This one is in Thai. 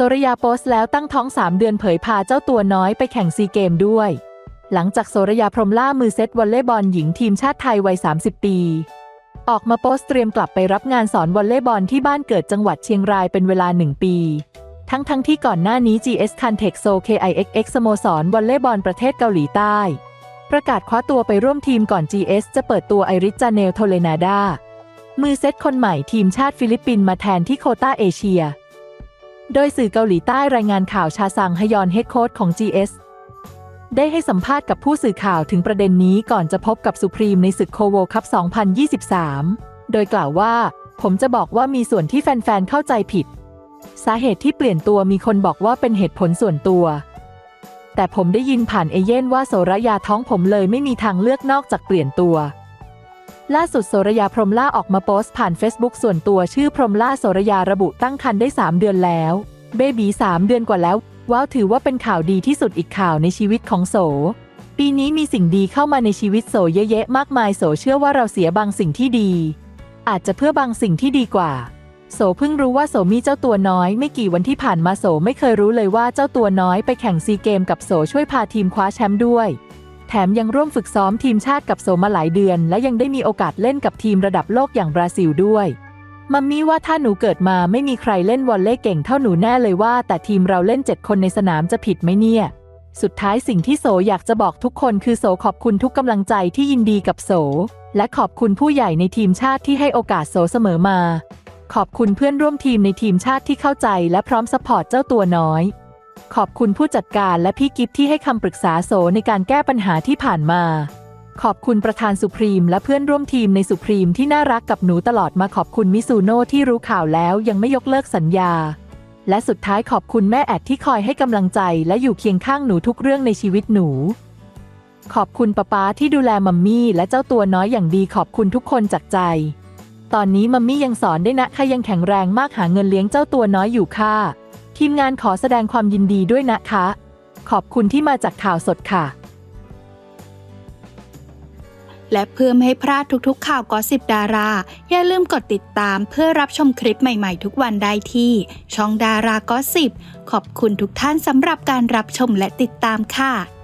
โซรยาโพสต์แล้วตั้งท้อง 3 เดือนเผยพาเจ้าตัวน้อยไปแข่งซีเกมด้วย หลังจากโซรยาพรมล่ามือเซตวอลเลย์บอลหญิงทีมชาติไทยวัย 30 ปี ออกมาโพสต์เตรียมกลับไปรับงานสอนวอลเลย์บอลที่บ้านเกิดจังหวัดเชียงรายเป็นเวลา 1 ปี ทั้งทั้งที่ก่อนหน้านี้ GS c a n t e x o KIXX สโมสรวอลเลย์บอลประเทศเกาหลีใต้ ประกาศคว้าตัวไปร่วมทีมก่อน GS จะเปิดตัวไอริจาเนลโทเลนาดามือเซตคนใหม่ทีมชาติฟิลิปปินส์มาแทนที่โคต้าเอเชีย โดยสื่อเกาหลีใต้รายงานข่าวชาซังฮยอนเฮดโค้ชของ GS ได้ให้สัมภาษณ์กับผู้สื่อข่าวถึงประเด็นนี้ก่อนจะพบกับสุพรีมในศึกโคโวคัพ 2023 โดยกล่าวว่า ผมจะบอกว่ามีส่วนที่แฟนๆ เข้าใจผิด สาเหตุที่เปลี่ยนตัวมีคนบอกว่าเป็นเหตุผลส่วนตัว แต่ผมได้ยินผ่านเอเย่นว่าโสระยาท้องผมเลยไม่มีทางเลือกนอกจากเปลี่ยนตัว ล่าสุดโสระยาพรมล่าออกมาโพสต์ผ่าน Facebook ส่วนตัวชื่อพรมล่าโสระยาระบุตั้งครรภ์ได้ 3 เดือนแล้ว เบบี3เดือนกว่าแล้ว ว้าวถือว่าเป็นข่าวดีที่สุดอีกข่าวในชีวิตของโส ปีนี้มีสิ่งดีเข้ามาในชีวิตโสเยอะแยะมากมายโสเชื่อว่าเราเสียบางสิ่งที่ดี อาจจะเพื่อบางสิ่งที่ดีกว่า โสเพิ่งรู้ว่าโสมีเจ้าตัวน้อย ไม่กี่วันที่ผ่านมาโสไม่เคยรู้เลยว่าเจ้าตัวน้อยไปแข่งซีเกมกับโสช่วยพาทีมคว้าแชมป์ด้วย แถมยังร่วมฝึกซ้อมทีมชาติกับโซมาหลายเดือน และยังได้มีโอกาสเล่นกับทีมระดับโลกอย่างบราซิลด้วย มัมมี่ว่าถ้าหนูเกิดมาไม่มีใครเล่นวอลเลย์เก่งเท่าหนูแน่เลยว่า แต่ทีมเราเล่น7คนในสนามจะผิดไหมเนี่ย สุดท้ายสิ่งที่โสอยากจะบอกทุกคนคือโสขอบคุณทุกกำลังใจที่ยินดีกับโส และขอบคุณผู้ใหญ่ในทีมชาติที่ให้โอกาสโสเสมอมา ขอบคุณเพื่อนร่วมทีมในทีมชาติที่เข้าใจ และพร้อมสปอร์ตเจ้าตัวน้อย ขอบคุณผู้จัดการและพี่กิฟที่ให้คำปรึกษาโสในการแก้ปัญหาที่ผ่านมา ขอบคุณประธานสุพรีมและเพื่อนร่วมทีมในสุพรีมที่น่ารักกับหนูตลอดมาขอบคุณมิซูโน่ที่รู้ข่าวแล้วยังไม่ยกเลิกสัญญา และสุดท้ายขอบคุณแม่แอดที่คอยให้กำลังใจและอยู่เคียงข้างหนูทุกเรื่องในชีวิตหนู ขอบคุณป๊าป๊าที่ดูแลมัมมี่และเจ้าตัวน้อยอย่างดีขอบคุณทุกคนจากใจ ตอนนี้มัมมี่ยังสอนได้นะค่ะยังแข็งแรงมากหาเงินเลี้ยงเจ้าตัวน้อยอยู่ค่ะ ทีมงานขอแสดงความยินดีด้วยนะคะ ขอบคุณที่มาจากข่าวสดค่ะ และเพื่อไม่ให้พลาดทุกๆ ข่าวกอสิบดารา อย่าลืมกดติดตามเพื่อรับชมคลิปใหม่ๆ ทุกวันได้ที่ ช่องดารากอสิบขอบคุณทุกท่านสำหรับการรับชมและติดตามค่ะ